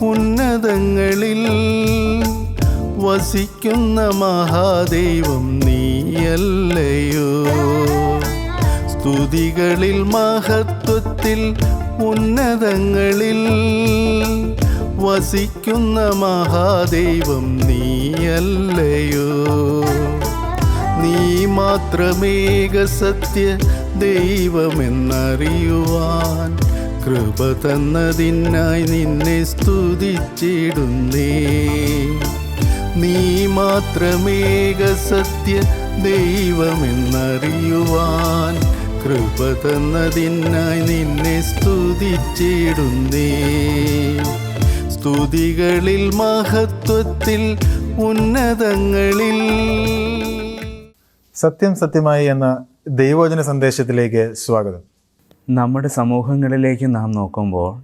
ഉന്നതങ്ങളിൽ വസിക്കുന്ന മഹാദൈവം നീയല്ലയോ? സ്തുതികളിൽ മഹത്വത്തിൽ ഉന്നതങ്ങളിൽ വസിക്കുന്ന മഹാദൈവം നീയല്ലയോ? നീ മാത്രമേക സത്യ ദൈവമെന്നറിയുവാൻ കൃപ തന്നതിനായി നിന്നെ സ്തുതിച്ചിടുന്നേ. നീ മാത്രമേക സത്യ ദൈവമെന്നറിയുവാൻ കൃപ തന്നതിനായി നിന്നെ സ്തുതിച്ചിടുന്നേ. സ്തുതികളിൽ മഹത്വത്തിൽ ഉന്നതങ്ങളിൽ സത്യം സത്യമായി എന്ന ദൈവവചന സന്ദേശത്തിലേക്ക് സ്വാഗതം. നമ്മുടെ സമൂഹങ്ങളിലേക്ക് നാം നോക്കുമ്പോൾ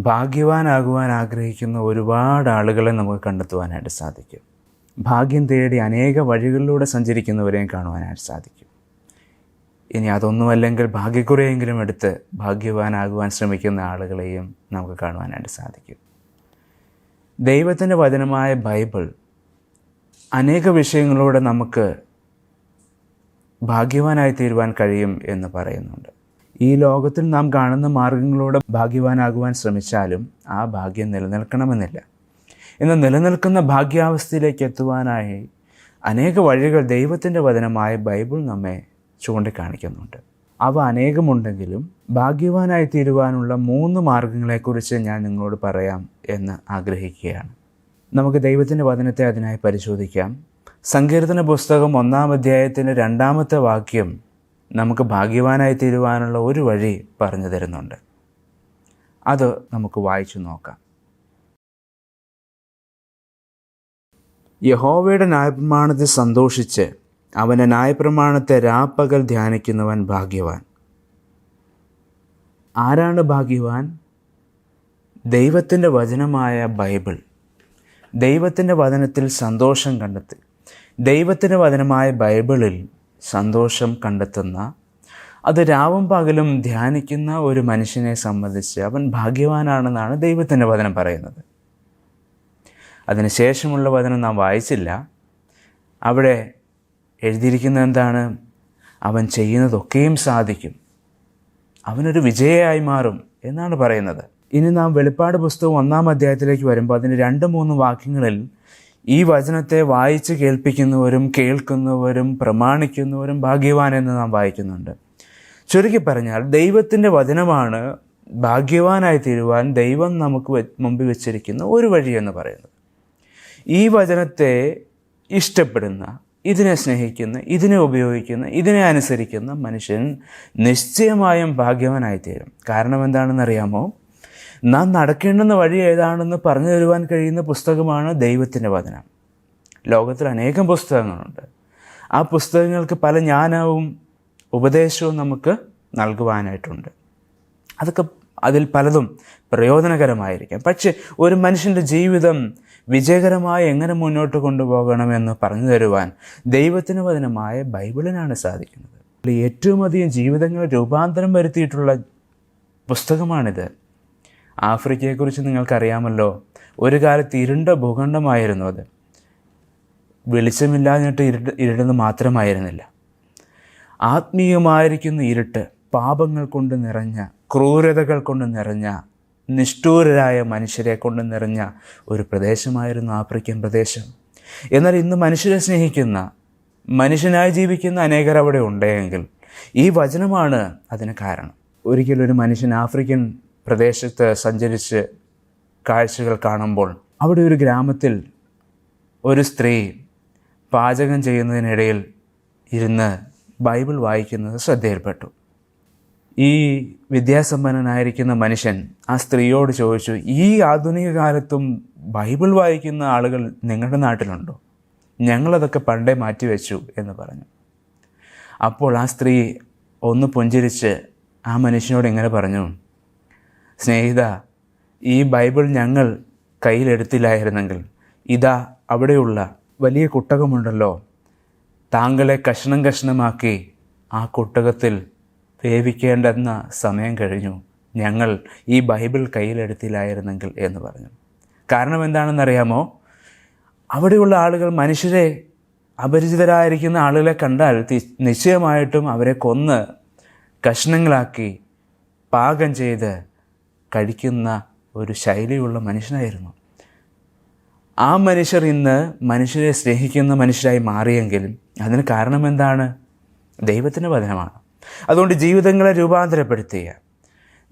ഭാഗ്യവാനാകുവാൻ ആഗ്രഹിക്കുന്ന ഒരുപാട് ആളുകളെ നമുക്ക് കണ്ടെത്തുവാനായിട്ട് സാധിക്കും. ഭാഗ്യം തേടി അനേക വഴികളിലൂടെ സഞ്ചരിക്കുന്നവരെയും കാണുവാനായിട്ട് സാധിക്കും. ഇനി അതൊന്നുമല്ലെങ്കിൽ ഭാഗ്യക്കുറയെങ്കിലും എടുത്ത് ഭാഗ്യവാനാകുവാൻ ശ്രമിക്കുന്ന ആളുകളെയും നമുക്ക് കാണുവാനായിട്ട് സാധിക്കും. ദൈവത്തിന്റെ വചനമായ ബൈബിൾ അനേക വിഷയങ്ങളിലൂടെ നമുക്ക് ഭാഗ്യവാനായി തീരുവാൻ കഴിയും എന്ന് പറയുന്നുണ്ട്. ഈ ലോകത്തിൽ നാം കാണുന്ന മാർഗങ്ങളിലൂടെ ഭാഗ്യവാനാകുവാൻ ശ്രമിച്ചാലും ആ ഭാഗ്യം നിലനിൽക്കണമെന്നില്ല. എന്നാൽ നിലനിൽക്കുന്ന ഭാഗ്യാവസ്ഥയിലേക്ക് എത്തുവാനായി അനേക വഴികൾ ദൈവത്തിന്റെ വചനമായ ബൈബിൾ നമ്മെ ചൂണ്ടിക്കാണിക്കുന്നുണ്ട്. അവ അനേകമുണ്ടെങ്കിലും ഭാഗ്യവാനായി തീരുവാനുള്ള മൂന്ന് മാർഗങ്ങളെക്കുറിച്ച് ഞാൻ നിങ്ങളോട് പറയാം എന്ന് ആഗ്രഹിക്കുകയാണ്. നമുക്ക് ദൈവത്തിന്റെ വചനത്തെ അതിനായി പരിശോധിക്കാം. സങ്കീർത്തന പുസ്തകം ഒന്നാം അധ്യായത്തിന്റെ രണ്ടാമത്തെ വാക്യം നമുക്ക് ഭാഗ്യവാനായി തീരുവാനുള്ള ഒരു വഴി പറഞ്ഞു തരുന്നുണ്ട്. അത് നമുക്ക് വായിച്ചു നോക്കാം. യഹോവയുടെ ന്യായപ്രമാണത്തിൽ സന്തോഷിച്ച് അവന്റെ ന്യായപ്രമാണത്തെ രാപ്പകൽ ധ്യാനിക്കുന്നവൻ ഭാഗ്യവാൻ. ആരാണ് ഭാഗ്യവാൻ? ദൈവത്തിന്റെ വചനമായ ബൈബിൾ. ദൈവത്തിന്റെ വചനത്തിൽ സന്തോഷം കണ്ടെത്തി. ദൈവത്തിന്റെ വചനമായ ബൈബിളിൽ സന്തോഷം കണ്ടെത്തുന്ന അത് രാവും പകലും ധ്യാനിക്കുന്ന ഒരു മനുഷ്യനെ സംബന്ധിച്ച് അവൻ ഭാഗ്യവാനാണെന്നാണ് ദൈവത്തിന്റെ വചനം പറയുന്നത്. അതിനുശേഷമുള്ള വചനം നാം വായിച്ചില്ല. അവിടെ എഴുതിയിരിക്കുന്നത് എന്താണ്? അവൻ ചെയ്യുന്നതൊക്കെയും സാധിക്കും. അവനൊരു വിജയമായി മാറും എന്നാണ് പറയുന്നത്. ഇനി നാം വെളിപ്പാട് പുസ്തകം ഒന്നാം അധ്യായത്തിലേക്ക് വരുമ്പോൾ അതിന് രണ്ട് മൂന്ന് വാക്യങ്ങളിൽ ഈ വചനത്തെ വായിച്ച് കേൾപ്പിക്കുന്നവരും കേൾക്കുന്നവരും പ്രമാണിക്കുന്നവരും ഭാഗ്യവാൻ എന്ന് നാം വായിക്കുന്നുണ്ട്. ചുരുക്കി പറഞ്ഞാൽ ദൈവത്തിന്റെ വചനമാണ് ഭാഗ്യവാനായി തീരുവാൻ ദൈവം നമുക്ക് മുമ്പിൽ വെച്ചിരിക്കുന്ന ഒരു വഴി എന്ന് പറയുന്നത്. ഈ വചനത്തെ ഇഷ്ടപ്പെടുന്ന ഇതിനെ സ്നേഹിക്കുന്ന ഇതിനെ ഉപയോഗിക്കുന്ന ഇതിനെ അനുസരിക്കുന്ന മനുഷ്യൻ നിശ്ചയമായും ഭാഗ്യവാനായിത്തീരും കാരണം എന്താണെന്നറിയാമോ? നാം നടക്കേണ്ടുന്ന വഴി ഏതാണെന്ന് പറഞ്ഞു തരുവാൻ കഴിയുന്ന പുസ്തകമാണ് ദൈവത്തിന്റെ വചനം. ലോകത്തിൽ അനേകം പുസ്തകങ്ങളുണ്ട്. ആ പുസ്തകങ്ങൾക്ക് പല ജ്ഞാനവും ഉപദേശവും നമുക്ക് നൽകുവാനായിട്ടുണ്ട്. അതൊക്കെ അതിൽ പലതും പ്രയോജനകരമായിരിക്കാം. പക്ഷേ ഒരു മനുഷ്യന്റെ ജീവിതം വിജയകരമായി എങ്ങനെ മുന്നോട്ട് കൊണ്ടുപോകണമെന്ന് പറഞ്ഞു തരുവാൻ ദൈവത്തിന് വചനമായ ബൈബിളിനാണ് സാധിക്കുന്നത്. ഏറ്റവും അധികം ജീവിതങ്ങൾ രൂപാന്തരം വരുത്തിയിട്ടുള്ള പുസ്തകമാണിത്. ആഫ്രിക്കയെക്കുറിച്ച് നിങ്ങൾക്കറിയാമല്ലോ. ഒരു കാലത്ത് ഇരുണ്ട ഭൂഖണ്ഡമായിരുന്നു അത്. വെളിച്ചമില്ലാഞ്ഞിട്ട് ഇരുട്ട് ഇരുടെന്ന് മാത്രമായിരുന്നില്ല. ആത്മീയമായിരിക്കുന്ന ഇരുട്ട് പാപങ്ങൾ കൊണ്ട് നിറഞ്ഞ ക്രൂരതകൾ കൊണ്ട് നിറഞ്ഞ നിഷ്ഠൂരരായ മനുഷ്യരെ കൊണ്ട് നിറഞ്ഞ ഒരു പ്രദേശമായിരുന്നു ആഫ്രിക്കൻ പ്രദേശം. എന്നാൽ ഇന്ന് മനുഷ്യരെ സ്നേഹിക്കുന്ന മനുഷ്യനായി ജീവിക്കുന്ന അനേകർ അവിടെ ഉണ്ടെങ്കിൽ ഈ വചനമാണ് അതിന് കാരണം. ഒരിക്കലും ഒരു മനുഷ്യൻ ആഫ്രിക്കൻ പ്രദേശത്ത് സഞ്ചരിച്ച് കാഴ്ചകൾ കാണുമ്പോൾ അവിടെ ഒരു ഗ്രാമത്തിൽ ഒരു സ്ത്രീ പാചകം ചെയ്യുന്നതിനിടയിൽ ഇരുന്ന് ബൈബിൾ വായിക്കുന്നത് ശ്രദ്ധയിൽപ്പെട്ടു. ഈ വിദ്യാസമ്പന്നനായിരിക്കുന്ന മനുഷ്യൻ ആ സ്ത്രീയോട് ചോദിച്ചു ഈ ആധുനിക കാലത്തും ബൈബിൾ വായിക്കുന്ന ആളുകൾ നിങ്ങളുടെ നാട്ടിലുണ്ടോ? ഞങ്ങളതൊക്കെ പണ്ടേ മാറ്റിവെച്ചു എന്ന് പറഞ്ഞു. അപ്പോൾ ആ സ്ത്രീ ഒന്ന് പുഞ്ചിരിച്ച് ആ മനുഷ്യനോട് ഇങ്ങനെ പറഞ്ഞു സ്നേഹിത ഈ ബൈബിൾ ഞങ്ങൾ കയ്യിലെടുത്തില്ലായിരുന്നെങ്കിൽ ഇതാ അവിടെയുള്ള വലിയ കുട്ടകമുണ്ടല്ലോ. താങ്കളെ കഷ്ണം കഷ്ണമാക്കി ആ കുട്ടകത്തിൽ വേവിക്കേണ്ടെന്ന സമയം കഴിഞ്ഞു. ഞങ്ങൾ ഈ ബൈബിൾ കയ്യിലെടുത്തില്ലായിരുന്നെങ്കിൽ എന്ന് പറഞ്ഞു. കാരണം എന്താണെന്നറിയാമോ? അവിടെയുള്ള ആളുകൾ മനുഷ്യരെ അപരിചിതരായിരിക്കുന്ന ആളുകളെ കണ്ടാൽ നിശ്ചയമായിട്ടും അവരെ കൊന്ന് കഷ്ണങ്ങളാക്കി പാകം ചെയ്ത് കഴിക്കുന്ന ഒരു ശൈലിയുള്ള മനുഷ്യനായിരുന്നു. ആ മനുഷ്യർ ഇന്ന് മനുഷ്യരെ സ്നേഹിക്കുന്ന മനുഷ്യരായി മാറിയെങ്കിലും അതിന് കാരണം എന്താണ്? ദൈവത്തിന്റെ വചനമാണ്. അതുകൊണ്ട് ജീവിതങ്ങളെ രൂപാന്തരപ്പെടുത്തിയ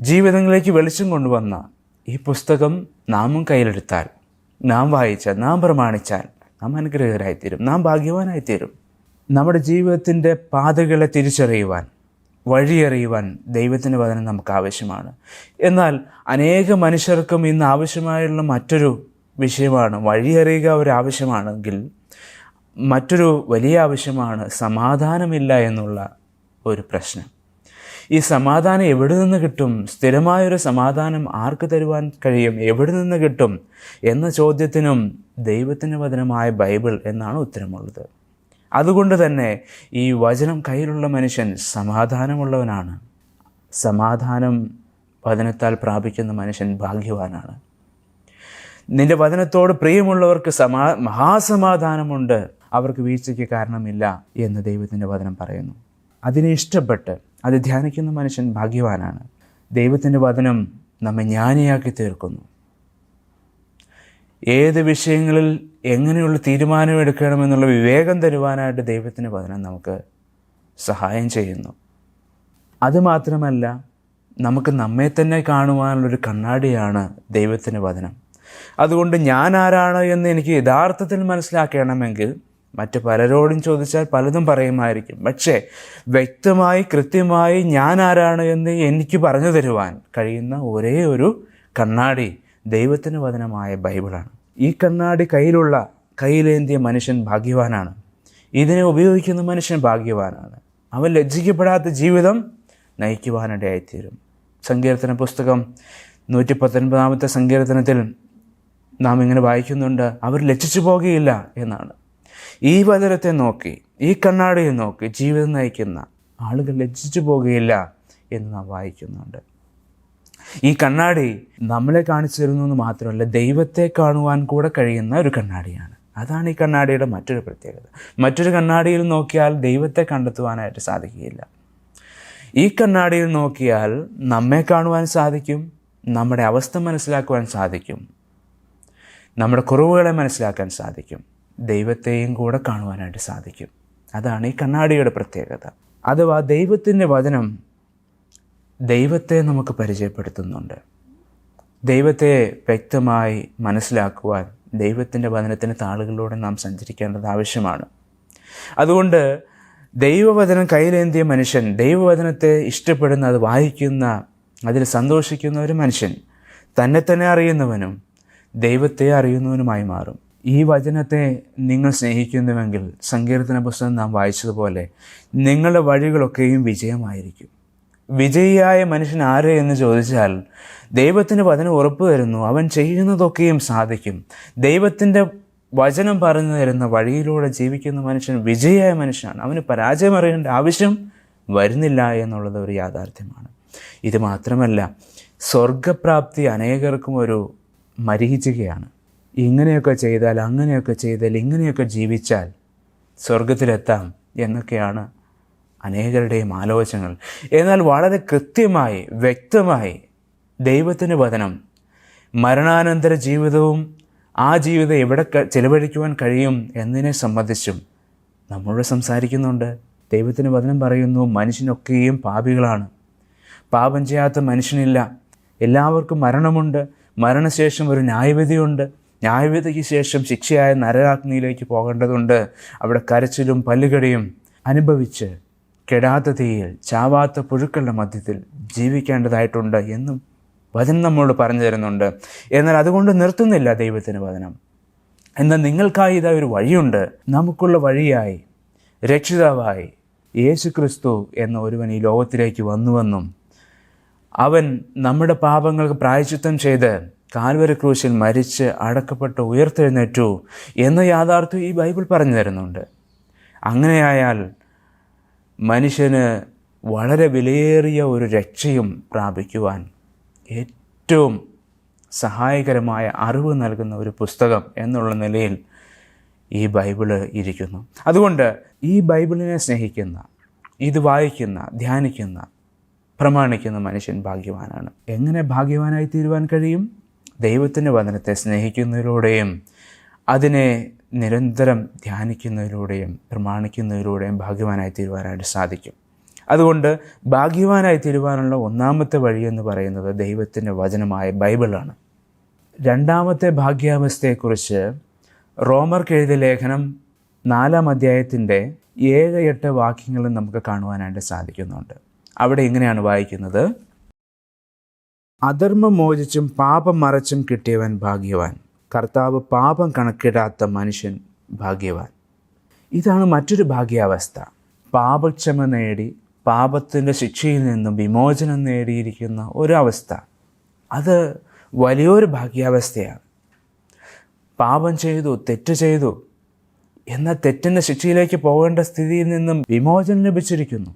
ജീവിതങ്ങളിലേക്ക് വെളിച്ചം കൊണ്ടുവന്ന ഈ പുസ്തകം നാമും കയ്യിലെടുത്താൽ നാം വായിച്ചാൽ നാം പ്രമാണിച്ചാൽ നാം അനുഗ്രഹരായിത്തീരും നാം ഭാഗ്യവാനായിത്തീരും. നമ്മുടെ ജീവിതത്തിന്റെ പാതകളെ തിരിച്ചറിയുവാൻ വഴിയറിയുവാൻ ദൈവത്തിന്റെ വചനം നമുക്ക് ആവശ്യമാണ്. എന്നാൽ അനേക മനുഷ്യർക്കും ഇന്ന് ആവശ്യമായുള്ള മറ്റൊരു വിഷയമാണ് വഴിയറിയുക ഒരു ആവശ്യമാണെങ്കിൽ മറ്റൊരു വലിയ ആവശ്യമാണ് സമാധാനമില്ല എന്നുള്ള ഒരു പ്രശ്നം. ഈ സമാധാനം എവിടെ നിന്ന് കിട്ടും? സ്ഥിരമായൊരു സമാധാനം ആർക്ക് തരുവാൻ കഴിയും? എവിടെ നിന്ന് കിട്ടും? എന്ന ചോദ്യത്തിനും ദൈവത്തിന്റെ വചനമായ ബൈബിൾ എന്നാണ് ഉത്തരമുള്ളത്. അതുകൊണ്ട് തന്നെ ഈ വചനം കയ്യിലുള്ള മനുഷ്യൻ സമാധാനമുള്ളവനാണ്. സമാധാനം വചനത്താൽ പ്രാപിക്കുന്ന മനുഷ്യൻ ഭാഗ്യവാനാണ്. നിന്റെ വചനത്തോട് പ്രിയമുള്ളവർക്ക് സമാ മഹാസമാധാനമുണ്ട്. അവർക്ക് വീഴ്ചയ്ക്ക് കാരണമില്ല എന്ന് ദൈവത്തിന്റെ വചനം പറയുന്നു. അതിനെ ഇഷ്ടപ്പെട്ട് അത് ധ്യാനിക്കുന്ന മനുഷ്യൻ ഭാഗ്യവാനാണ്. ദൈവത്തിന്റെ വചനം നമ്മെ ജ്ഞാനിയാക്കി തീർക്കുന്നു. ഏത് വിഷയങ്ങളിൽ എങ്ങനെയുള്ള തീരുമാനം എടുക്കണമെന്നുള്ള വിവേകം തരുവാനായിട്ട് ദൈവത്തിന് വചനം നമുക്ക് സഹായം ചെയ്യുന്നു. അതുമാത്രമല്ല നമുക്ക് നമ്മെ തന്നെ കാണുവാനുള്ളൊരു കണ്ണാടിയാണ് ദൈവത്തിന് വചനം. അതുകൊണ്ട് ഞാൻ ആരാണ് എന്ന് എനിക്ക് യഥാർത്ഥത്തിൽ മനസ്സിലാക്കണമെങ്കിൽ മറ്റ് പലരോടും ചോദിച്ചാൽ പലതും പറയുമായിരിക്കും. പക്ഷേ വ്യക്തമായി കൃത്യമായി ഞാൻ ആരാണ് എന്ന് എനിക്ക് പറഞ്ഞു തരുവാൻ കഴിയുന്ന ഒരേ ഒരു കണ്ണാടി ദൈവത്തിന് വചനമായ ബൈബിളാണ്. ഈ കണ്ണാടി കയ്യിലുള്ള കയ്യിലേന്തിയ മനുഷ്യൻ ഭാഗ്യവാനാണ്. ഇതിനെ ഉപയോഗിക്കുന്ന മനുഷ്യൻ ഭാഗ്യവാനാണ്. അവൻ ലജ്ജിക്കപ്പെടാത്ത ജീവിതം നയിക്കുവാനിടയായിത്തീരും സങ്കീർത്തന പുസ്തകം നൂറ്റി പത്തൊൻപതാമത്തെ സങ്കീർത്തനത്തിൽ നാം ഇങ്ങനെ വായിക്കുന്നുണ്ട് അവർ ലജ്ജിച്ചു പോകുകയില്ല എന്നാണ്. ഈ വചനത്തെ നോക്കി ഈ കണ്ണാടിയെ നോക്കി ജീവിതം നയിക്കുന്ന ആളുകൾ ലജ്ജിച്ചു പോകുകയില്ല എന്ന് നാം വായിക്കുന്നുണ്ട്. ഈ കണ്ണാടി നമ്മളെ കാണിച്ചു തരുന്നു എന്ന് മാത്രമല്ല ദൈവത്തെ കാണുവാൻ കൂടെ കഴിയുന്ന ഒരു കണ്ണാടിയാണ്. അതാണ് ഈ കണ്ണാടിയുടെ മറ്റൊരു പ്രത്യേകത. മറ്റൊരു കണ്ണാടിയിൽ നോക്കിയാൽ ദൈവത്തെ കണ്ടെത്തുവാനായിട്ട് സാധിക്കുകയില്ല. ഈ കണ്ണാടിയിൽ നോക്കിയാൽ നമ്മെ കാണുവാൻ സാധിക്കും നമ്മുടെ അവസ്ഥ മനസ്സിലാക്കുവാൻ സാധിക്കും നമ്മുടെ കുറവുകളെ മനസ്സിലാക്കാൻ സാധിക്കും ദൈവത്തെയും കൂടെ കാണുവാനായിട്ട് സാധിക്കും. അതാണ് ഈ കണ്ണാടിയുടെ പ്രത്യേകത. അഥവാ ദൈവത്തിന്റെ വചനം ദൈവത്തെ നമുക്ക് പരിചയപ്പെടുത്തുന്നുണ്ട്. ദൈവത്തെ വ്യക്തമായി മനസ്സിലാക്കുവാൻ ദൈവത്തിന്റെ വചനത്തിന്റെ താളുകളിലൂടെ നാം സഞ്ചരിക്കേണ്ടത് ആവശ്യമാണ്. അതുകൊണ്ട് ദൈവവചനം കയ്യിലേന്തിയ മനുഷ്യൻ ദൈവവചനത്തെ ഇഷ്ടപ്പെടുന്ന അത് വായിക്കുന്ന അതിൽ സന്തോഷിക്കുന്ന ഒരു മനുഷ്യൻ തന്നെ തന്നെ അറിയുന്നവനും ദൈവത്തെ അറിയുന്നവനുമായി മാറും. ഈ വചനത്തെ നിങ്ങൾ സ്നേഹിക്കുന്നുവെങ്കിൽ സങ്കീർത്തന പുസ്തകം നാം വായിച്ചതുപോലെ നിങ്ങളുടെ വഴികളൊക്കെയും വിജയമായിരിക്കും. വിജയിയായ മനുഷ്യൻ ആര് എന്ന് ചോദിച്ചാൽ ദൈവത്തിന്റെ വചനം ഉറപ്പ് തരുന്നു. അവൻ ചെയ്യുന്നതൊക്കെയും സാധിക്കും. ദൈവത്തിന്റെ വചനം പറഞ്ഞു തരുന്ന വഴിയിലൂടെ ജീവിക്കുന്ന മനുഷ്യൻ വിജയിയായ മനുഷ്യനാണ്. അവന് പരാജയം അറിയേണ്ട ആവശ്യം വരുന്നില്ല എന്നുള്ളത് ഒരു യാഥാർത്ഥ്യമാണ്. ഇത് മാത്രമല്ല സ്വർഗപ്രാപ്തി അനേകർക്കും ഒരു മരീചികയാണ് ഇങ്ങനെയൊക്കെ ചെയ്താൽ അങ്ങനെയൊക്കെ ചെയ്താൽ ഇങ്ങനെയൊക്കെ ജീവിച്ചാൽ സ്വർഗത്തിലെത്താം എന്നൊക്കെയാണ് അനേകരുടെയും ആലോചനകൾ. എന്നാൽ വളരെ കൃത്യമായി വ്യക്തമായി ദൈവത്തിന്റെ വചനം മരണാനന്തര ജീവിതവും ആ ജീവിതം എവിടെ ചിലവഴിക്കുവാൻ കഴിയും എന്നതിനെ സംബന്ധിച്ചും നമ്മളോട് സംസാരിക്കുന്നുണ്ട്. ദൈവത്തിന്റെ വചനം പറയുന്നു മനുഷ്യനൊക്കെയും പാപികളാണ്. പാപം ചെയ്യാത്ത മനുഷ്യനില്ല. എല്ലാവർക്കും മരണമുണ്ട്. മരണശേഷം ഒരു ന്യായവിധിയുണ്ട്. ന്യായവിധിക്ക് ശേഷം ശിക്ഷയായ നരകാഗ്നിയിലേക്ക് പോകേണ്ടതുണ്ട്. അവിടെ കരച്ചിലും പല്ലുകടിയും അനുഭവിച്ച് കെടാത്ത തീയിൽ ചാവാത്ത പുഴുക്കളുടെ മധ്യത്തിൽ ജീവിക്കേണ്ടതായിട്ടുണ്ട് എന്നും വചനം നമ്മളോട് പറഞ്ഞു തരുന്നുണ്ട്. എന്നാൽ അതുകൊണ്ട് നിർത്തുന്നില്ല ദൈവത്തിന് വചനം. എന്നാൽ നിങ്ങൾക്കായി ഇതാ ഒരു വഴിയുണ്ട്. നമുക്കുള്ള വഴിയായി രക്ഷിതാവായി യേശു ക്രിസ്തു എന്ന ഒരുവൻ ഈ ലോകത്തിലേക്ക് വന്നുവെന്നും അവൻ നമ്മുടെ പാപങ്ങൾക്ക് പ്രായച്ചിത്തം ചെയ്ത് കാൽവര ക്രൂശിൽ മരിച്ച് അടക്കപ്പെട്ട് ഉയർത്തെഴുന്നേറ്റു എന്ന യാഥാർത്ഥ്യം ഈ ബൈബിൾ പറഞ്ഞു തരുന്നുണ്ട്. അങ്ങനെയായാൽ മനുഷ്യന് വളരെ വിലയേറിയ ഒരു രക്ഷയും പ്രാപിക്കുവാൻ ഏറ്റവും സഹായകരമായ അറിവ് നൽകുന്ന ഒരു പുസ്തകം എന്നുള്ള നിലയിൽ ഈ ബൈബിൾ ഇരിക്കുന്നു. അതുകൊണ്ട് ഈ ബൈബിളിനെ സ്നേഹിക്കുന്ന ഇത് വായിക്കുന്ന ധ്യാനിക്കുന്ന പ്രമാണിക്കുന്ന മനുഷ്യൻ ഭാഗ്യവാനാണ്. എങ്ങനെ ഭാഗ്യവാനായി തീരുവാൻ കഴിയും? ദൈവത്തിന്റെ വചനത്തെ സ്നേഹിക്കുന്നതിലൂടെയും അതിനെ നിരന്തരം ധ്യാനിക്കുന്നതിലൂടെയും പ്രമാണിക്കുന്നതിലൂടെയും ഭാഗ്യവാനായി തീരുവാനായിട്ട് സാധിക്കും. അതുകൊണ്ട് ഭാഗ്യവാനായി തീരുവാനുള്ള ഒന്നാമത്തെ വഴി എന്ന് പറയുന്നത് ദൈവത്തിന്റെ വചനമായ ബൈബിളാണ്. രണ്ടാമത്തെ ഭാഗ്യാവസ്ഥയെക്കുറിച്ച് റോമർക്ക് എഴുതിയ ലേഖനം നാലാം അധ്യായത്തിന്റെ ഏഴ് എട്ട് വാക്യങ്ങളും നമുക്ക് കാണുവാനായിട്ട് സാധിക്കുന്നുണ്ട്. അവിടെ ഇങ്ങനെയാണ് വായിക്കുന്നത്. അധർമ്മം മോചിച്ചും പാപം മറച്ചും കിട്ടിയവൻ ഭാഗ്യവാൻ. കർത്താവ് പാപം കണക്കിടാത്ത മനുഷ്യൻ ഭാഗ്യവാൻ. ഇതാണ് മറ്റൊരു ഭാഗ്യാവസ്ഥ. പാപക്ഷമ നേടി പാപത്തിന്റെ ശിക്ഷയിൽ നിന്നും വിമോചനം നേടിയിരിക്കുന്ന ഒരവസ്ഥ. അത് വലിയൊരു ഭാഗ്യാവസ്ഥയാണ്. പാപം ചെയ്തു തെറ്റ് ചെയ്തു എന്ന തെറ്റിന്റെ ശിക്ഷയിലേക്ക് പോകേണ്ട സ്ഥിതിയിൽ നിന്നും വിമോചനം ലഭിച്ചിരിക്കുന്നു.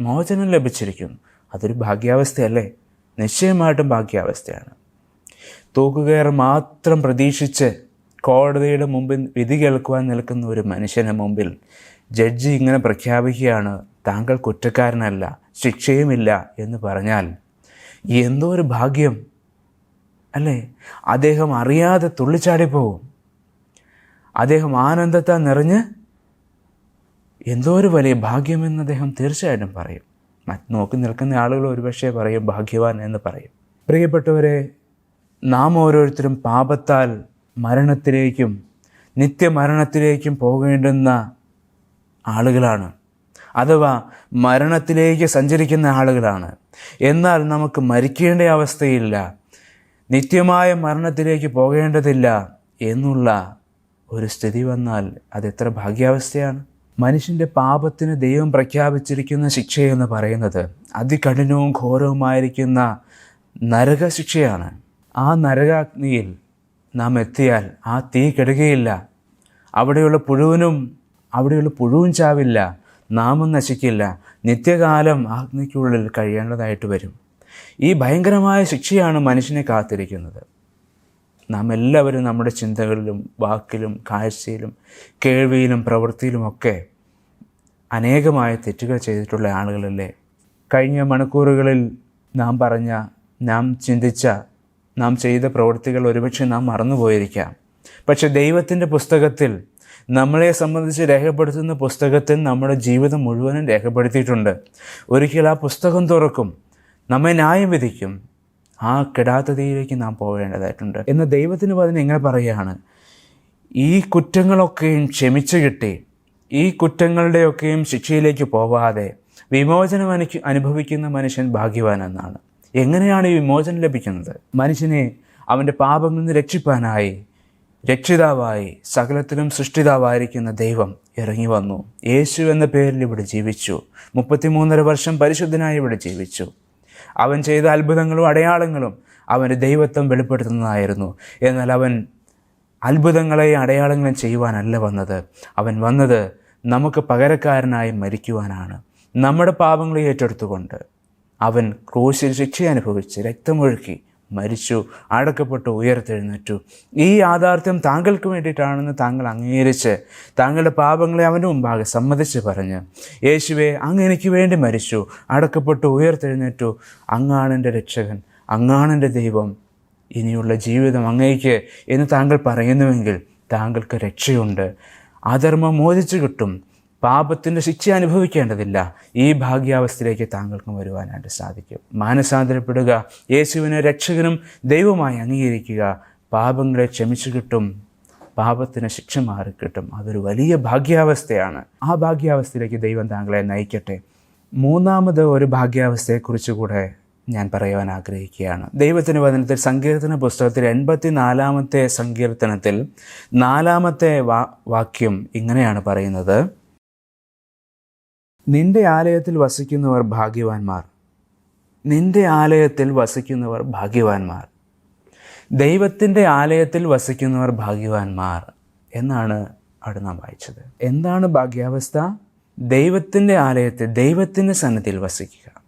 മോചനം ലഭിച്ചിരിക്കുന്നു. അതൊരു ഭാഗ്യാവസ്ഥയല്ലേ? നിശ്ചയമായിട്ടും ഭാഗ്യാവസ്ഥയാണ്. തൂക്കുകയർ മാത്രം പ്രതീക്ഷിച്ച് കോടതിയുടെ മുമ്പിൽ വിധി കേൾക്കുവാൻ നിൽക്കുന്ന ഒരു മനുഷ്യന് മുമ്പിൽ ജഡ്ജി ഇങ്ങനെ പ്രഖ്യാപിക്കുകയാണ് താങ്കൾ കുറ്റക്കാരനല്ല ശിക്ഷയുമില്ല എന്ന് പറഞ്ഞാൽ എന്തോ ഒരു ഭാഗ്യം. അല്ലേ? അദ്ദേഹം അറിയാതെ തുള്ളിച്ചാടിപ്പോവും അദ്ദേഹം ആനന്ദത്താൽ നിറഞ്ഞ് എന്തോ ഒരു വലിയ ഭാഗ്യമെന്ന് അദ്ദേഹം തീർച്ചയായിട്ടും പറയും. നോക്കി നിൽക്കുന്ന ആളുകൾ ഒരുപക്ഷെ പറയും ഭാഗ്യവാൻ എന്ന് പറയും. പ്രിയപ്പെട്ടവരെ നാം ഓരോരുത്തരും പാപത്താൽ മരണത്തിലേക്കും നിത്യമരണത്തിലേക്കും പോകേണ്ടുന്ന ആളുകളാണ്. അഥവാ മരണത്തിലേക്ക് സഞ്ചരിക്കുന്ന ആളുകളാണ്. എന്നാൽ നമുക്ക് മരിക്കേണ്ട അവസ്ഥയില്ല. നിത്യമായ മരണത്തിലേക്ക് പോകേണ്ടതില്ല എന്നുള്ള ഒരു സ്ഥിതി വന്നാൽ അത് എത്ര ഭാഗ്യാവസ്ഥയാണ്. മനുഷ്യന്റെ പാപത്തിന് ദൈവം പ്രഖ്യാപിച്ചിരിക്കുന്ന ശിക്ഷയെന്ന് പറയുന്നത് അതികഠിനവും ഘോരവുമായിരിക്കുന്ന നരകശിക്ഷയാണ്. ആ നരകാഗ്നിയിൽ നാം എത്തിയാൽ ആ തീ കെടുകയില്ല. അവിടെയുള്ള പുഴുവിനും അവിടെയുള്ള പുഴുവും ചാവില്ല. നാമം നശിക്കില്ല. നിത്യകാലം അഗ്നിക്കുള്ളിൽ കഴിയേണ്ടതായിട്ട് വരും. ഈ ഭയങ്കരമായ ശിക്ഷയാണ് മനുഷ്യനെ കാത്തിരിക്കുന്നത്. നാം എല്ലാവരും നമ്മുടെ ചിന്തകളിലും വാക്കിലും കാഴ്ചയിലും കേൾവിയിലും പ്രവൃത്തിയിലുമൊക്കെ അനേകമായ തെറ്റുകൾ ചെയ്തിട്ടുള്ള ആളുകളല്ലേ? കഴിഞ്ഞ മണിക്കൂറുകളിൽ നാം പറഞ്ഞ നാം ചിന്തിച്ച നാം ചെയ്ത പ്രവൃത്തികൾ ഒരുപക്ഷെ നാം മറന്നുപോയിരിക്കാം. പക്ഷെ ദൈവത്തിന്റെ പുസ്തകത്തിൽ നമ്മളെ സംബന്ധിച്ച് രേഖപ്പെടുത്തുന്ന പുസ്തകത്തിൽ നമ്മുടെ ജീവിതം മുഴുവനും രേഖപ്പെടുത്തിയിട്ടുണ്ട്. ഒരിക്കൽ ആ പുസ്തകം തുറക്കും നമ്മെ ന്യായം വിധിക്കും. ആ കിടാത്തതിയിലേക്ക് നാം പോകേണ്ടതായിട്ടുണ്ട്. എന്ന ദൈവത്തിന് പതിന് എങ്ങനെ പറയുകയാണ്? ഈ കുറ്റങ്ങളൊക്കെയും ക്ഷമിച്ചു കിട്ടി. ഈ കുറ്റങ്ങളുടെയൊക്കെയും ശിക്ഷയിലേക്ക് പോവാതെ വിമോചനം അനുഭവിക്കുന്ന മനുഷ്യൻ ഭാഗ്യവാൻ എന്നാണ് എങ്ങനെയാണ് ഈ വിമോചനം ലഭിക്കുന്നത്? മനുഷ്യനെ അവന്റെ പാപങ്ങളിൽ നിന്ന് രക്ഷിപ്പാനായി രക്ഷിതാവായി സകലത്തിലും സൃഷ്ടിതാവായിരിക്കുന്ന ദൈവം ഇറങ്ങി വന്നു. യേശു എന്ന പേരിൽ ഇവിടെ ജീവിച്ചു. മുപ്പത്തിമൂന്നര വർഷം പരിശുദ്ധനായി ഇവിടെ ജീവിച്ചു. അവൻ ചെയ്ത അത്ഭുതങ്ങളും അടയാളങ്ങളും അവന്റെ ദൈവത്വം വെളിപ്പെടുത്തുന്നതായിരുന്നു. എന്നാൽ അവൻ അത്ഭുതങ്ങളെ അടയാളങ്ങളും ചെയ്യുവാനല്ല വന്നത്. അവൻ വന്നത് നമുക്ക് പകരക്കാരനായി മരിക്കുവാനാണ്. നമ്മുടെ പാപങ്ങളെ ഏറ്റെടുത്തുകൊണ്ട്. അവൻ ക്രൂശിൽ ശിക്ഷ അനുഭവിച്ച് രക്തമൊഴുക്കി മരിച്ചു. അടക്കപ്പെട്ടു ഉയർത്തെഴുന്നേറ്റു. ഈ യാഥാർത്ഥ്യം താങ്കൾക്ക് വേണ്ടിയിട്ടാണെന്ന് താങ്കൾ അംഗീകരിച്ച് താങ്കളുടെ പാപങ്ങളെ അവന്റെ മുമ്പാകെ സമ്മതിച്ച് പറഞ്ഞ് യേശുവെ അങ്ങ് എനിക്ക് വേണ്ടി മരിച്ചു. അടക്കപ്പെട്ടു ഉയർത്തെഴുന്നേറ്റു. അങ്ങാണ് എന്റെ രക്ഷകൻ. അങ്ങാണ് എന്റെ ദൈവം. ഇനിയുള്ള ജീവിതം അങ്ങേക്ക് എന്ന് താങ്കൾ പറയുന്നുവെങ്കിൽ താങ്കൾക്ക് രക്ഷയുണ്ട്. അധർമ്മം മോചിച്ചു കിട്ടും. പാപത്തിന്റെ ശിക്ഷ അനുഭവിക്കേണ്ടതില്ല. ഈ ഭാഗ്യാവസ്ഥയിലേക്ക് താങ്കൾക്കും വരുവാനായിട്ട് സാധിക്കും. മാനസാന്തരപ്പെടുക. യേശുവിനെ രക്ഷകനും ദൈവമായി അംഗീകരിക്കുക. പാപങ്ങളെ ക്ഷമിച്ചു കിട്ടും. പാപത്തിന് ശിക്ഷ മാറിക്കിട്ടും അതൊരു വലിയ ഭാഗ്യാവസ്ഥയാണ്. ആ ഭാഗ്യാവസ്ഥയിലേക്ക് ദൈവം താങ്കളെ നയിക്കട്ടെ. മൂന്നാമത് ഒരു ഭാഗ്യാവസ്ഥയെക്കുറിച്ച് കൂടെ ഞാൻ പറയുവാൻ ആഗ്രഹിക്കുകയാണ്. ദൈവത്തിന്റെ വചനത്തിൽ സങ്കീർത്തന പുസ്തകത്തിൽ എൺപത്തി നാലാമത്തെ സങ്കീർത്തനത്തിൽ നാലാമത്തെ വാക്യം ഇങ്ങനെയാണ് പറയുന്നത്. നിന്റെ ആലയത്തിൽ വസിക്കുന്നവർ ഭാഗ്യവാന്മാർ. നിന്റെ ആലയത്തിൽ വസിക്കുന്നവർ ഭാഗ്യവാന്മാർ. ദൈവത്തിന്റെ ആലയത്തിൽ വസിക്കുന്നവർ ഭാഗ്യവാന്മാർ എന്നാണ് അവിടെ നാം വായിച്ചത്. എന്താണ് ഭാഗ്യാവസ്ഥ? ദൈവത്തിന്റെ ആലയത്തിൽ ദൈവത്തിന്റെ സന്നിധിയിൽ വസിക്കുക.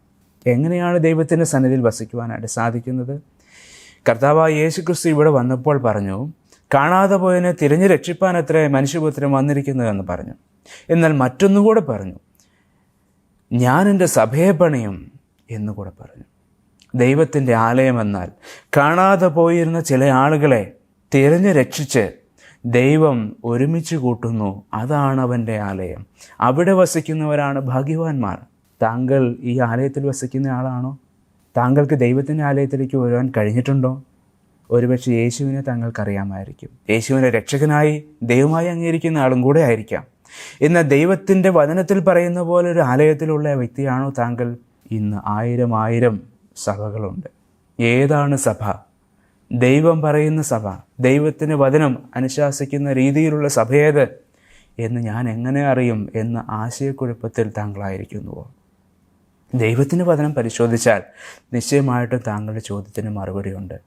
എങ്ങനെയാണ് ദൈവത്തിന്റെ സന്നിധിയിൽ വസിക്കുവാനായിട്ട് സാധിക്കുന്നത്? കർത്താവ് യേശു ക്രിസ്തു ഇവിടെ വന്നപ്പോൾ പറഞ്ഞു കാണാതെ പോയതിനെ തിരഞ്ഞു രക്ഷിപ്പാൻ അത്രേ മനുഷ്യപുത്രം വന്നിരിക്കുന്നതെന്ന് പറഞ്ഞു. എന്നാൽ മറ്റൊന്നുകൂടെ പറഞ്ഞു ഞാൻ എന്റെ സഭയെ പണിയും എന്ന് കൂടെ പറഞ്ഞു. ദൈവത്തിന്റെ ആലയമെന്നാൽ കാണാതെ പോയിരുന്ന ചില ആളുകളെ തിരഞ്ഞു രക്ഷിച്ച് ദൈവം ഒരുമിച്ച് കൂട്ടുന്നു. അതാണ് അവന്റെ ആലയം. അവിടെ വസിക്കുന്നവരാണ് ഭാഗ്യവാന്മാർ. താങ്കൾ ഈ ആലയത്തിൽ വസിക്കുന്ന ആളാണോ? താങ്കൾക്ക് ദൈവത്തിന്റെ ആലയത്തിലേക്ക് വരുവാൻ കഴിഞ്ഞിട്ടുണ്ടോ? ഒരുപക്ഷെ യേശുവിനെ താങ്കൾക്കറിയാമായിരിക്കും. യേശുവിനെ രക്ഷകനായി ദൈവമായി അംഗീകരിക്കുന്ന ആളും കൂടെ ആയിരിക്കാം. എന്നാൽ ദൈവത്തിന്റെ വചനത്തിൽ പറയുന്ന പോലെ ഒരു ആലയത്തിലുള്ള വ്യക്തിയാണോ താങ്കൾ? ഇന്ന് ആയിരം ആയിരം സഭകളുണ്ട്. ഏതാണ് സഭ? ദൈവം പറയുന്ന സഭ ദൈവത്തിന് വചനം അനുശാസിക്കുന്ന രീതിയിലുള്ള സഭയേത് എന്ന് ഞാൻ എങ്ങനെ അറിയും എന്ന ആശയക്കുഴപ്പത്തിൽ താങ്കളായിരിക്കുന്നുവോ? ദൈവത്തിന്റെ വചനം പരിശോധിച്ചാൽ നിശ്ചയമായിട്ടും താങ്കളുടെ ചോദ്യത്തിന് മറുപടിയുണ്ട്.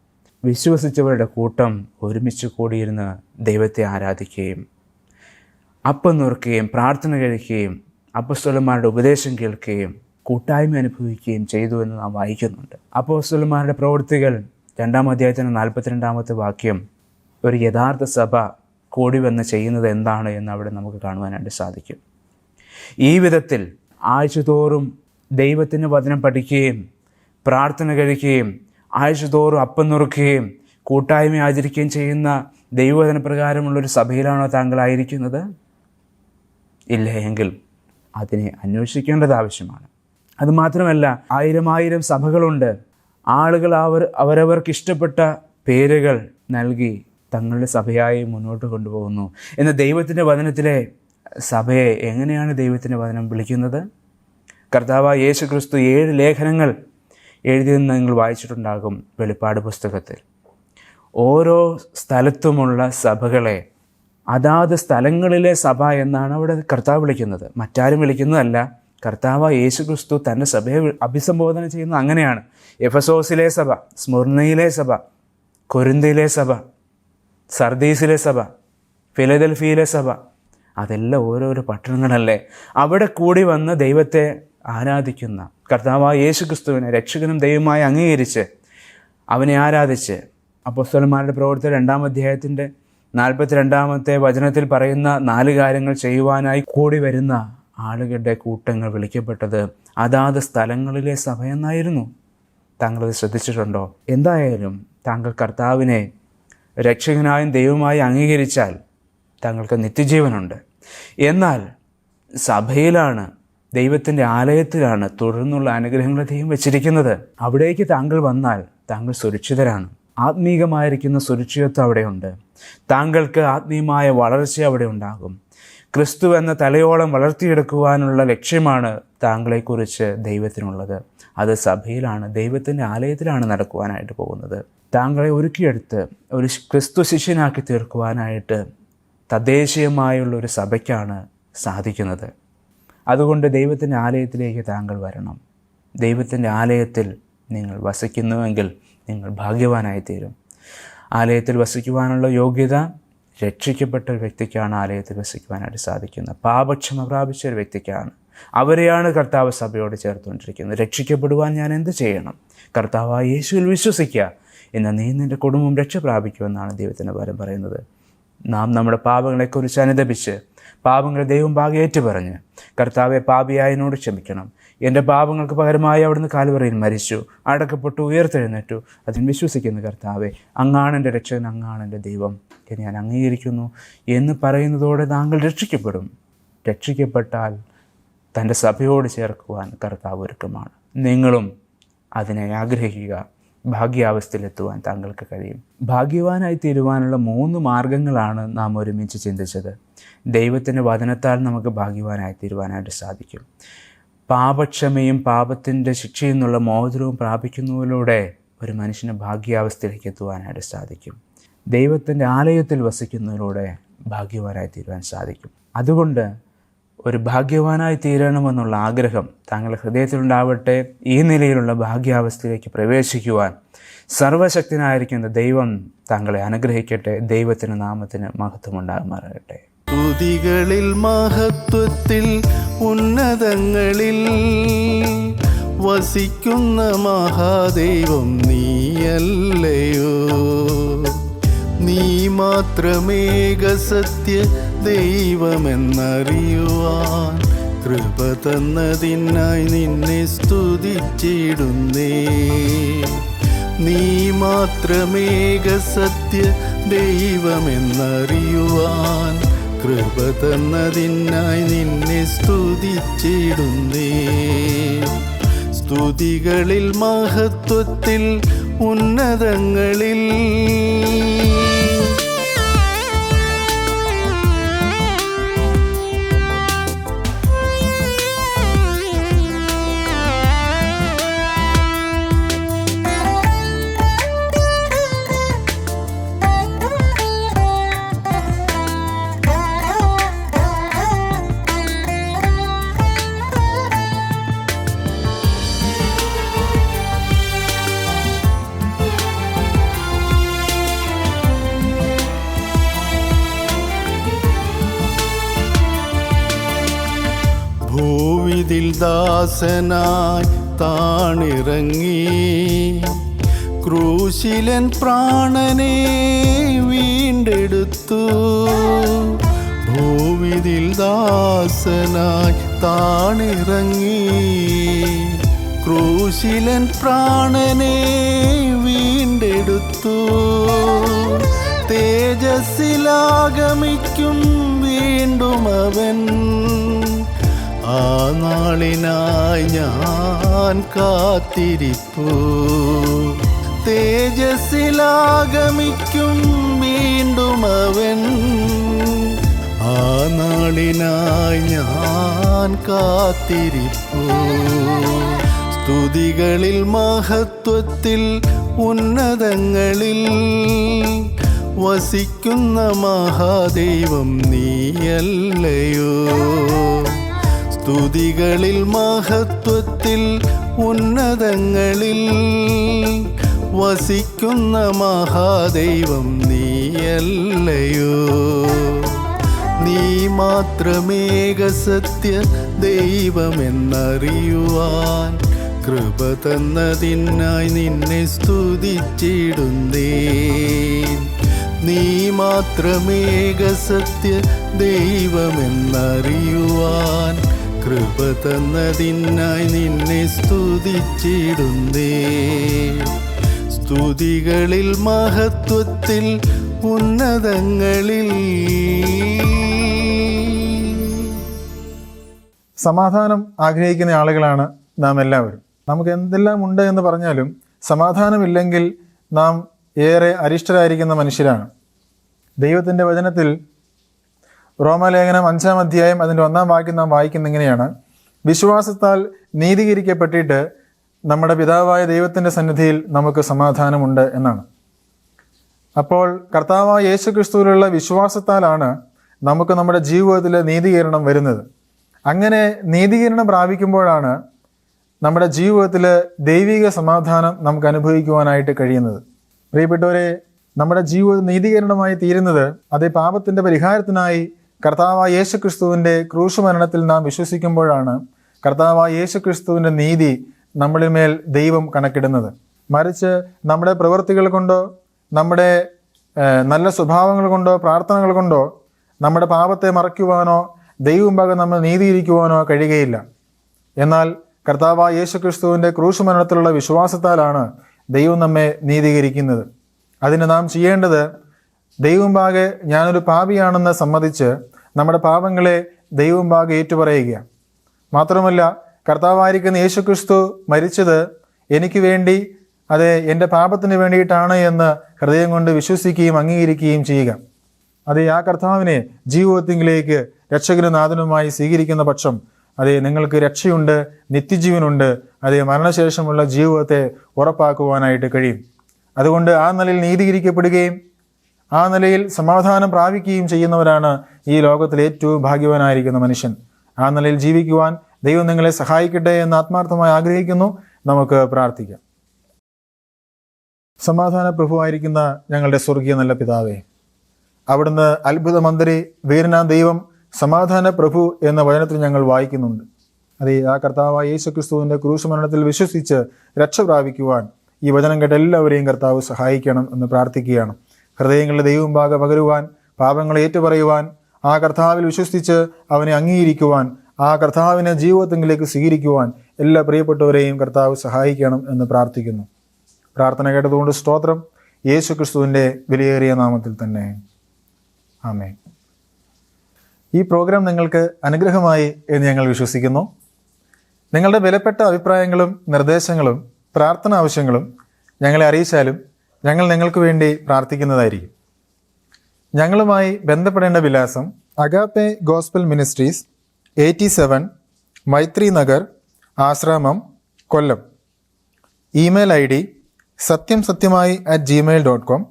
വിശ്വസിച്ചവരുടെ കൂട്ടം ഒരുമിച്ച് കൂടിയിരുന്ന് ദൈവത്തെ ആരാധിക്കുകയും അപ്പം നോർക്കുകയും പ്രാർത്ഥന കഴിക്കുകയും അപ്പസ്വലന്മാരുടെ ഉപദേശം കേൾക്കുകയും കൂട്ടായ്മ അനുഭവിക്കുകയും ചെയ്തു എന്ന് നാം വായിക്കുന്നുണ്ട്. അപ്പോസ്വലന്മാരുടെ പ്രവൃത്തികൾ രണ്ടാം അധ്യായത്തിന്റെ നാൽപ്പത്തിരണ്ടാമത്തെ വാക്യം ഒരു യഥാർത്ഥ സഭ കൂടി വന്ന് ചെയ്യുന്നത് എന്താണ് എന്ന് അവിടെ നമുക്ക് കാണുവാനായിട്ട് സാധിക്കും. ഈ വിധത്തിൽ ആഴ്ചതോറും ദൈവത്തിന്റെ വചനം പഠിക്കുകയും പ്രാർത്ഥന കഴിക്കുകയും ആഴ്ചതോറും അപ്പം നുറുക്കുകയും കൂട്ടായ്മ ആചരിക്കുകയും ചെയ്യുന്ന ദൈവവചന പ്രകാരമുള്ളൊരു സഭയിലാണോ താങ്കളായിരിക്കുന്നത് ഇല്ല അതിനെ അന്വേഷിക്കേണ്ടത് ആവശ്യമാണ്. അതുമാത്രമല്ല ആയിരം ആയിരം സഭകളുണ്ട്. ആളുകൾ അവർ അവരവർക്ക് ഇഷ്ടപ്പെട്ട പേരുകൾ നൽകി തങ്ങളുടെ സഭയായി മുന്നോട്ട് കൊണ്ടുപോകുന്നു. എന്ന ദൈവത്തിന്റെ വചനത്തിലെ സഭയെ എങ്ങനെയാണ് ദൈവത്തിന്റെ വചനം വിളിക്കുന്നത്? കർത്താവ് യേശു ക്രിസ്തു ഏഴ് ലേഖനങ്ങൾ എഴുതിയെന്ന് നിങ്ങൾ വായിച്ചിട്ടുണ്ടാകും വെളിപ്പാട് പുസ്തകത്തിൽ. ഓരോ സ്ഥലത്തുമുള്ള സഭകളെ അതാത് സ്ഥലങ്ങളിലെ സഭ എന്നാണ് അവിടെ കർത്താവ് വിളിക്കുന്നത്. മറ്റാരും വിളിക്കുന്നതല്ല. കർത്താവ് യേശു ക്രിസ്തു തന്റെ സഭയെ അഭിസംബോധന ചെയ്യുന്ന അങ്ങനെയാണ്. എഫസോസിലെ സഭ സ്മുർണയിലെ സഭ കൊരിന്തയിലെ സഭ സർദീസിലെ സഭ ഫിലദൽഫിയിലെ സഭ. അതെല്ലാം ഓരോരോ പട്ടണങ്ങളല്ലേ. അവിടെ കൂടി വന്ന് ദൈവത്തെ ആരാധിക്കുന്ന കർത്താവായ യേശു ക്രിസ്തുവിനെ രക്ഷകനും ദൈവമായി അംഗീകരിച്ച് അവനെ ആരാധിച്ച് അപ്പോസ്തലന്മാരുടെ പ്രവർത്തനം രണ്ടാം അധ്യായത്തിന്റെ നാൽപ്പത്തിരണ്ടാമത്തെ വചനത്തിൽ പറയുന്ന നാല് കാര്യങ്ങൾ ചെയ്യുവാനായി കൂടി വരുന്ന ആളുകളുടെ കൂട്ടങ്ങൾ വിളിക്കപ്പെട്ടത് അതാത് സ്ഥലങ്ങളിലെ സഭയെന്നായിരുന്നു. താങ്കളത് ശ്രദ്ധിച്ചിട്ടുണ്ടോ? എന്തായാലും താങ്കൾ കർത്താവിനെ രക്ഷകനായും ദൈവമായി അംഗീകരിച്ചാൽ താങ്കൾക്ക് നിത്യജീവനുണ്ട്. എന്നാൽ സഭയിലാണ് ദൈവത്തിന്റെ ആലയത്തിലാണ് തുടർന്നുള്ള അനുഗ്രഹങ്ങളെ ദൈവം വെച്ചിരിക്കുന്നത്. അവിടേക്ക് താങ്കൾ വന്നാൽ താങ്കൾ സുരക്ഷിതരാണ്. ആത്മീകമായിരിക്കുന്ന സുരക്ഷിതത്വം അവിടെയുണ്ട്. താങ്കൾക്ക് ആത്മീയമായ വളർച്ച അവിടെ ഉണ്ടാകും ക്രിസ്തു എന്ന തലയോളം വളർത്തിയെടുക്കുവാനുള്ള ലക്ഷ്യമാണ് താങ്കളെക്കുറിച്ച് ദൈവത്തിനുള്ളത്. അത് സഭയിലാണ് ദൈവത്തിന്റെ ആലയത്തിലാണ് നടക്കുവാനായിട്ട് പോകുന്നത്. താങ്കളെ ഒരുക്കിയെടുത്ത് ഒരു ക്രിസ്തു ശിഷ്യനാക്കി തീർക്കുവാനായിട്ട് തദ്ദേശീയമായുള്ള ഒരു സഭയ്ക്കാണ് സാധിക്കുന്നത്. അതുകൊണ്ട് ദൈവത്തിന്റെ ആലയത്തിലേക്ക് താങ്കൾ വരണം. ദൈവത്തിന്റെ ആലയത്തിൽ നിങ്ങൾ വസിക്കുന്നുവെങ്കിൽ നിങ്ങൾ ഭാഗ്യവാനായി തീരും ആലയത്തിൽ വസിക്കുവാനുള്ള യോഗ്യത രക്ഷിക്കപ്പെട്ട ഒരു വ്യക്തിക്കാണ് ആലയത്തിൽ വസിക്കുവാനായിട്ട് സാധിക്കുന്നത്. പാപക്ഷമ പ്രാപിച്ച ഒരു വ്യക്തിക്കാണ്. അവരെയാണ് കർത്താവ് സഭയോട് ചേർത്തുകൊണ്ടിരിക്കുന്നത്. രക്ഷിക്കപ്പെടുവാൻ ഞാൻ എന്ത് ചെയ്യണം? കർത്താവായ യേശുവിൽ വിശ്വസിക്കുക. എന്നാൽ നീ നിന്റെ കുടുംബം രക്ഷ പ്രാപിക്കുമെന്നാണ് ദൈവത്തിന്റെ പരം പറയുന്നത്. നാം നമ്മുടെ പാപങ്ങളെക്കുറിച്ച് അനുദപിച്ച് പാപങ്ങളെ ദൈവം ഭാഗം പറഞ്ഞ് കർത്താവെ പാപിയായതിനോട് ക്ഷമിക്കണം. എന്റെ പാപങ്ങൾക്ക് പകരമായി അവിടുന്ന് കാൽവറയിൽ മരിച്ചു. അടക്കപ്പെട്ടു ഉയർത്തെഴുന്നേറ്റു. അതിന് വിശ്വസിക്കുന്ന കർത്താവെ അങ്ങാണ് എന്റെ രക്ഷകൻ അങ്ങാണ് എന്റെ ദൈവം. ഞാൻ അംഗീകരിക്കുന്നു എന്ന് പറയുന്നതോടെ താങ്കൾ രക്ഷിക്കപ്പെടും. രക്ഷിക്കപ്പെട്ടാൽ തന്റെ സഭയോട് ചേർക്കുവാൻ കർത്താവ് ഒരുക്കമാണ്. നിങ്ങളും അതിനെ ആഗ്രഹിക്കുക. ഭാഗ്യാവസ്ഥയിലെത്തുവാൻ താങ്കൾക്ക് കഴിയും. ഭാഗ്യവാനായി തീരുവാനുള്ള മൂന്ന് മാർഗങ്ങളാണ് നാം ഒരുമിച്ച് ചിന്തിച്ചത്. ദൈവത്തിന്റെ വചനത്താൽ നമുക്ക് ഭാഗ്യവാനായി തീരുവാനായിട്ട് സാധിക്കും. പാപക്ഷമയും പാപത്തിന്റെ ശിക്ഷയിൽ നിന്നുള്ള മോചനവും പ്രാപിക്കുന്നതിലൂടെ ഒരു മനുഷ്യന് ഭാഗ്യാവസ്ഥയിലേക്ക് എത്തുവാനായിട്ട് സാധിക്കും. ദൈവത്തിന്റെ ആലയത്തിൽ വസിക്കുന്നതിലൂടെ ഭാഗ്യവാനായി തീരുവാൻ സാധിക്കും. അതുകൊണ്ട് ഒരു ഭാഗ്യവാനായി തീരണമെന്നുള്ള ആഗ്രഹം താങ്കളുടെ ഹൃദയത്തിലുണ്ടാവട്ടെ ഈ നിലയിലുള്ള ഭാഗ്യാവസ്ഥയിലേക്ക് പ്രവേശിക്കുവാൻ സർവശക്തനായിരിക്കുന്ന ദൈവം താങ്കളെ അനുഗ്രഹിക്കട്ടെ ദൈവത്തിന്റെ നാമത്തിന് മഹത്വമുണ്ടാകുമാറാകട്ടെ. സ്തുതികളിൽ മഹത്വത്തിൽ ഉന്നതങ്ങളിൽ വസിക്കുന്ന മഹാദൈവം നീയല്ലയോ? നീ മാത്രമേക സത്യ ദൈവമെന്നറിയുവാൻ കൃപ തന്നതിനായി നിന്നെ സ്തുതിച്ചിടുന്നേ. നീ മാത്രമേക സത്യ ദൈവമെന്നറിയുവാൻ കൃപ തന്നതിനായി നിന്നെ സ്തുതിച്ചിടുന്നേ. സ്തുതികളിൽ മഹത്വത്തിൽ ഉന്നതങ്ങളിൽ ദാസനായി താണിറങ്ങി. ക്രൂശിലൻ പ്രാണനെ വീണ്ടെടുത്തു. ഭൂവിതിൽ ദാസനായി താണിറങ്ങി. ക്രൂശിലൻ പ്രാണനെ വീണ്ടെടുത്തു. തേജസ്സിലാഗമിക്കും വീണ്ടും അവൻ. നാളിനായി ഞാൻ കാത്തിരിപ്പു. തേജസ്സിലാഗമിക്കും വീണ്ടും അവൻ. ആ നാളിനായി ഞാൻ കാത്തിരിപ്പു. സ്തുതികളിൽ മഹത്വത്തിൽ ഉന്നതങ്ങളിൽ വസിക്കുന്ന മഹാദൈവം നീയല്ലയോ? സ്തുതികളിൽ മഹത്വത്തിൽ ഉന്നതങ്ങളിൽ വസിക്കുന്ന മഹാദൈവം നീയല്ലയോ? നീ മാത്രമേക സത്യ ദൈവമെന്നറിയുവാൻ കൃപ തന്നതിനായി നിന്നെ സ്തുതിച്ചിടുന്നേ നീ മാത്രമേക സത്യ ദൈവമെന്നറിയുവാൻ കൃപ തന്നതിനായി നിന്നെ സ്തുതിച്ചിടുന്നേ. സ്തുതികളിൽ മഹത്വത്തിൽ ഉന്നതങ്ങളിൽ. സമാധാനം ആഗ്രഹിക്കുന്ന ആളുകളാണ് നാം എല്ലാവരും. നമുക്ക് എന്തെല്ലാം ഉണ്ട് എന്ന് പറഞ്ഞാലും സമാധാനമില്ലെങ്കിൽ നാം ഏറെ അരിഷ്ടരായിരിക്കുന്ന മനുഷ്യരാണ്. ദൈവത്തിന്റെ വചനത്തിൽ റോമലേഖനം അഞ്ചാം അധ്യായം അതിന്റെ ഒന്നാം വാക്യം നാം വായിക്കുന്ന ഇങ്ങനെയാണ്. വിശ്വാസത്താൽ നീതീകരിക്കപ്പെട്ടിട്ട് നമ്മുടെ പിതാവായ ദൈവത്തിന്റെ സന്നിധിയിൽ നമുക്ക് സമാധാനമുണ്ട് എന്നാണ്. അപ്പോൾ കർത്താവായ യേശു ക്രിസ്തുവിലുള്ള വിശ്വാസത്താലാണ് നമുക്ക് നമ്മുടെ ജീവിതത്തിൽ നീതീകരണം വരുന്നത്. അങ്ങനെ നീതീകരണം പ്രാപിക്കുമ്പോഴാണ് നമ്മുടെ ജീവിതത്തിൽ ദൈവിക സമാധാനം നമുക്ക് അനുഭവിക്കുവാനായിട്ട് കഴിയുന്നത്. പ്രിയപ്പെട്ടവരെ നമ്മുടെ ജീവിതം നീതീകരണമായി തീരുന്നത് അത് പാപത്തിന്റെ പരിഹാരത്തിനായി കർത്താവായ യേശു ക്രിസ്തുവിന്റെ മരണത്തിൽ നാം വിശ്വസിക്കുമ്പോഴാണ് കർത്താവായ യേശു ക്രിസ്തുവിന്റെ നീതി നമ്മളിൽ മേൽ ദൈവം കണക്കിടുന്നത്. മറിച്ച് നമ്മുടെ പ്രവൃത്തികൾ കൊണ്ടോ നമ്മുടെ നല്ല സ്വഭാവങ്ങൾ കൊണ്ടോ പ്രാർത്ഥനകൾ കൊണ്ടോ നമ്മുടെ പാപത്തെ മറയ്ക്കുവാനോ ദൈവമുമ്പാകെ നമ്മൾ നീതിയിരിക്കുവാനോ കഴിയുകയില്ല. എന്നാൽ കർത്താവായ യേശു ക്രിസ്തുവിന്റെ ക്രൂശ് മരണത്തിലുള്ള വിശ്വാസത്താലാണ് ദൈവം നമ്മെ നീതീകരിക്കുന്നത്. അതിന് നാം ചെയ്യേണ്ടത് ദൈവമുമ്പാകെ ഞാനൊരു പാപിയാണെന്ന് സമ്മതിച്ച് നമ്മുടെ പാപങ്ങളെ ദൈവമ്പാകെ ഏറ്റുപറയുക മാത്രമല്ല കർത്താവായിരിക്കുന്ന യേശുക്രിസ്തു മരിച്ചത് എനിക്ക് വേണ്ടി അത് എന്റെ പാപത്തിന് വേണ്ടിയിട്ടാണ് എന്ന് ഹൃദയം കൊണ്ട് വിശ്വസിക്കുകയും അംഗീകരിക്കുകയും ചെയ്യുക. അതെ ആ കർത്താവിനെ ജീവിതത്തിലേക്ക് രക്ഷകനും നാഥനുമായി സ്വീകരിക്കുന്ന പക്ഷം അതെ നിങ്ങൾക്ക് രക്ഷയുണ്ട് നിത്യജീവനുണ്ട് അതെ മരണശേഷമുള്ള ജീവിതത്തെ ഉറപ്പാക്കുവാനായിട്ട് കഴിയും. അതുകൊണ്ട് ആ നിലയിൽ നീതീകരിക്കപ്പെടുകയും ആ നിലയിൽ സമാധാനം പ്രാപിക്കുകയും ചെയ്യുന്നവരാണ് ഈ ലോകത്തിൽ ഏറ്റവും ഭാഗ്യവാനായിരിക്കുന്ന മനുഷ്യൻ. ആ നിലയിൽ ജീവിക്കുവാൻ ദൈവം നിങ്ങളെ സഹായിക്കട്ടെ എന്ന് ആത്മാർത്ഥമായി ആഗ്രഹിക്കുന്നു. നമുക്ക് പ്രാർത്ഥിക്കാം. സമാധാന പ്രഭുവായിരിക്കുന്ന ഞങ്ങളുടെ സ്വർഗീയ നല്ല പിതാവേ അവിടുന്ന് അത്ഭുത മന്ത്രി വീരനാ ദൈവം സമാധാന പ്രഭു എന്ന വചനത്തിൽ ഞങ്ങൾ വായിക്കുന്നുണ്ട്. അതെ ആ കർത്താവായ യേശു ക്രിസ്തുവിന്റെ ക്രൂശുമരണത്തിൽ വിശ്വസിച്ച് രക്ഷ പ്രാപിക്കുവാൻ ഈ വചനം കേട്ട എല്ലാവരെയും കർത്താവ് സഹായിക്കണം എന്ന് പ്രാർത്ഥിക്കുകയാണ്. ഹൃദയങ്ങളുടെ ദൈവം ഭാഗ പകരുവാൻ പാപങ്ങളെ ഏറ്റുപറയുവാൻ ആ കർത്താവിൽ വിശ്വസിച്ച് അവനെ അംഗീകരിക്കുവാൻ ആ കർത്താവിനെ ജീവിതത്തിലേക്ക് സ്വീകരിക്കുവാൻ എല്ലാ പ്രിയപ്പെട്ടവരെയും കർത്താവ് സഹായിക്കണം എന്ന് പ്രാർത്ഥിക്കുന്നു. പ്രാർത്ഥന കേട്ടതുകൊണ്ട് സ്തോത്രം. യേശു ക്രിസ്തുവിന്റെ വിലയേറിയ നാമത്തിൽ തന്നെ. ആമേ ഈ പ്രോഗ്രാം നിങ്ങൾക്ക് അനുഗ്രഹമായി എന്ന് ഞങ്ങൾ വിശ്വസിക്കുന്നു. നിങ്ങളുടെ വിലപ്പെട്ട അഭിപ്രായങ്ങളും നിർദ്ദേശങ്ങളും പ്രാർത്ഥന ആവശ്യങ്ങളും ഞങ്ങളെ അറിയിച്ചാലും ഞങ്ങൾ നിങ്ങൾക്ക് വേണ്ടി പ്രാർത്ഥിക്കുന്നതായിരിക്കും. ഞങ്ങളുമായി ബന്ധപ്പെടേണ്ട വിലാസം Agape gospel ministries eighty seven Maithri Nagar Asramam Kollam. Email I D സത്യം സത്യമായി at Gmail dot com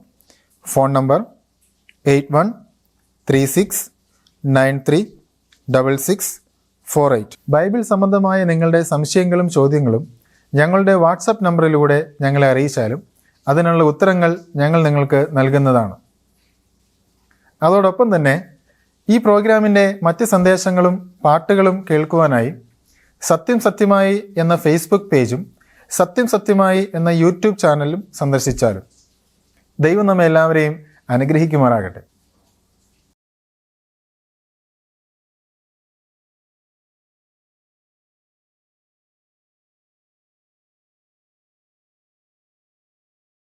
phone number eight one three six nine three double six four eight. Bible സംബന്ധമായ നിങ്ങളുടെ സംശയങ്ങളും ചോദ്യങ്ങളും ഞങ്ങളുടെ വാട്സപ്പ് നമ്പറിലൂടെ ഞങ്ങളെ അറിയിച്ചാലും അതിനുള്ള ഉത്തരങ്ങൾ ഞങ്ങൾ നിങ്ങൾക്ക് നൽകുന്നതാണ്. അതോടൊപ്പം തന്നെ ഈ പ്രോഗ്രാമിന്റെ മറ്റ് സന്ദേശങ്ങളും പാട്ടുകളും കേൾക്കുവാനായി സത്യം സത്യമായി എന്ന ഫേസ്ബുക്ക് പേജും സത്യം സത്യമായി എന്ന യൂട്യൂബ് ചാനലും സന്ദർശിച്ചാലും ദൈവം നമ്മെ എല്ലാവരെയും അനുഗ്രഹിക്കുമാറാകട്ടെ.